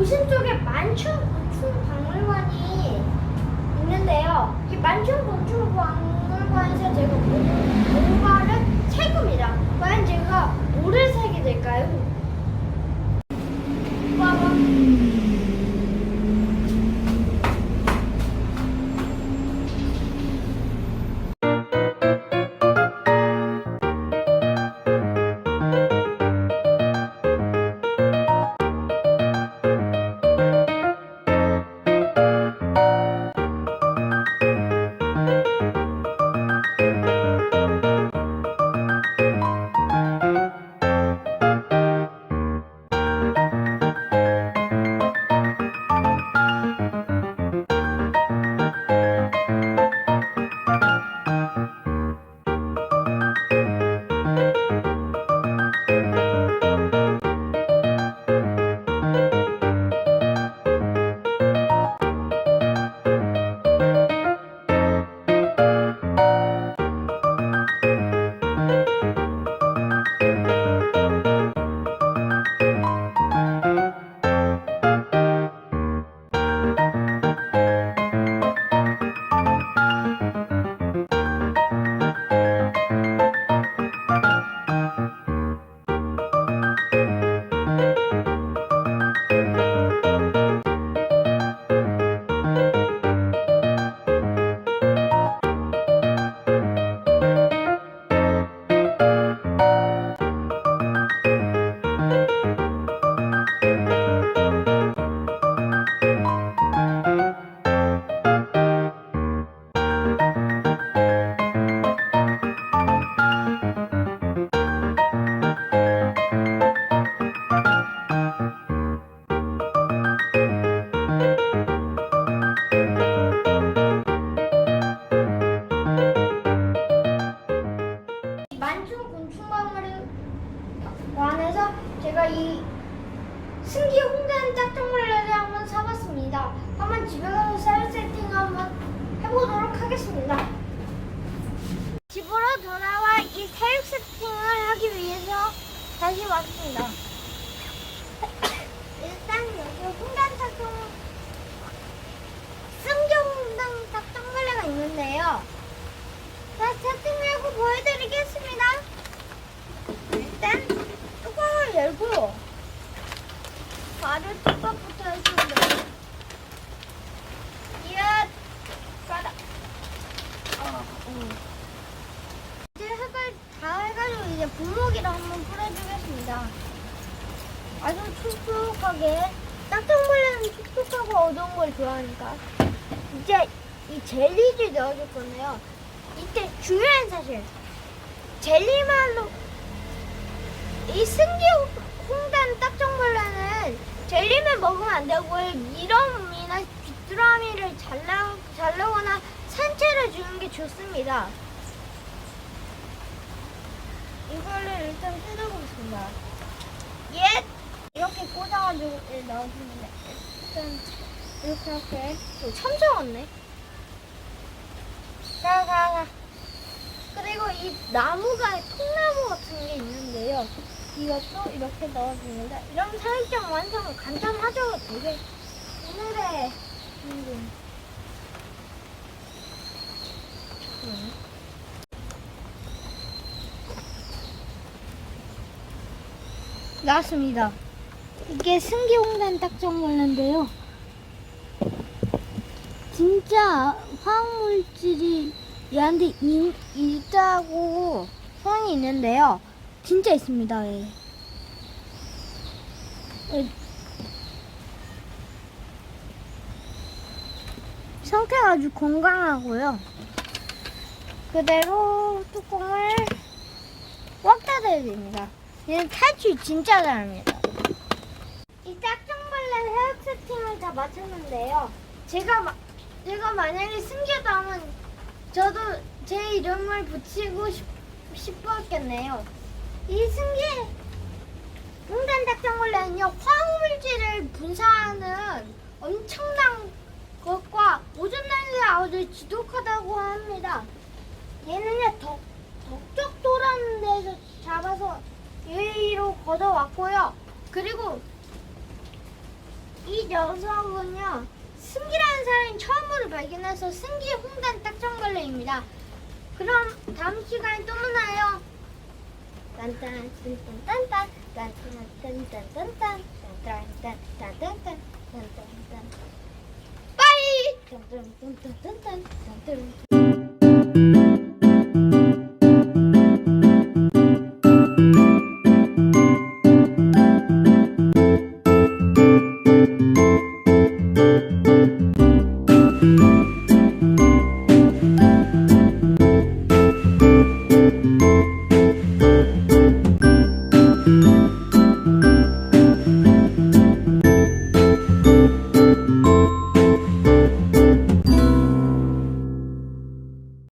도심 쪽에 만충 곤충 박물관이 있는데요. 이 만충 곤충 박물관에서 제가 관에서 제가 이 승기 홍대한 짝퉁물레를 한번 사봤습니다. 한번 집에 가서 쌀 세팅 한번 해보도록 하겠습니다. 집으로 돌아와 이 사육 세팅을 하기 위해서 다시 왔습니다. 일단 여기 홍단 짝퉁 승경홍단 짝퉁물레가 있는데요. 자, 세팅하고 보여드리겠습니다. 일단 뚜껑을 열고 바로 뚜껑부터 해주면 이야, 가다. 어, 어. 이제 흙을 다 해가지고 이제 분무기를 한번 뿌려주겠습니다. 아주 촉촉하게 짝퉁벌레는 촉촉하고 어두운 걸 좋아하니까 이제 이 젤리를 넣어줄 건데요. 이때 중요한 사실 젤리말로 이 승기 홍단 딱정벌레는 젤리만 먹으면 안 되고요 미럼이나 귀뚜라미를 잘라, 잘라거나 산채를 주는 게 좋습니다. 이거를 일단 뜯어보겠습니다. 예 이렇게 꽂아가지고 예, 넣어주는데 일단 이렇게 어, 참 적었네. 자, 자, 자. 그리고 이 나무가 통나무 같은 게 있는데요. 이것도 이렇게 넣어줍니다. 이런 사육장 완성은 간단하죠? 되게 오늘의 음. 음. 나왔습니다. 이게 승기홍단 딱정벌레인데요. 진짜 화학물질이 얘한테 이- 있다고 소문이 있는데요. 진짜 있습니다. 예. 예. 상태가 아주 건강하고요. 그대로 뚜껑을 꽉 닫아야 됩니다. 얘는 탈출 진짜 잘합니다. 이 짝퉁벌레 헤어 세팅을 다 마쳤는데요. 제가 마, 제가 만약에 승계다면 저도 제 이름을 붙이고 싶, 싶었겠네요. 이 승계 홍단 짝퉁벌레는요 화학물질을 분사하는 엄청난 것과 오존 냄새 아주 지독하다고 합니다. 얘는요 덕 덕적도라는 데서 잡아서 여기로 걷어왔고요. 그리고 이 녀석은요 승기라는 사람이 처음으로 발견해서 승기 홍단 딱정벌레입니다. 그럼 다음 시간에 또 만나요. Bye!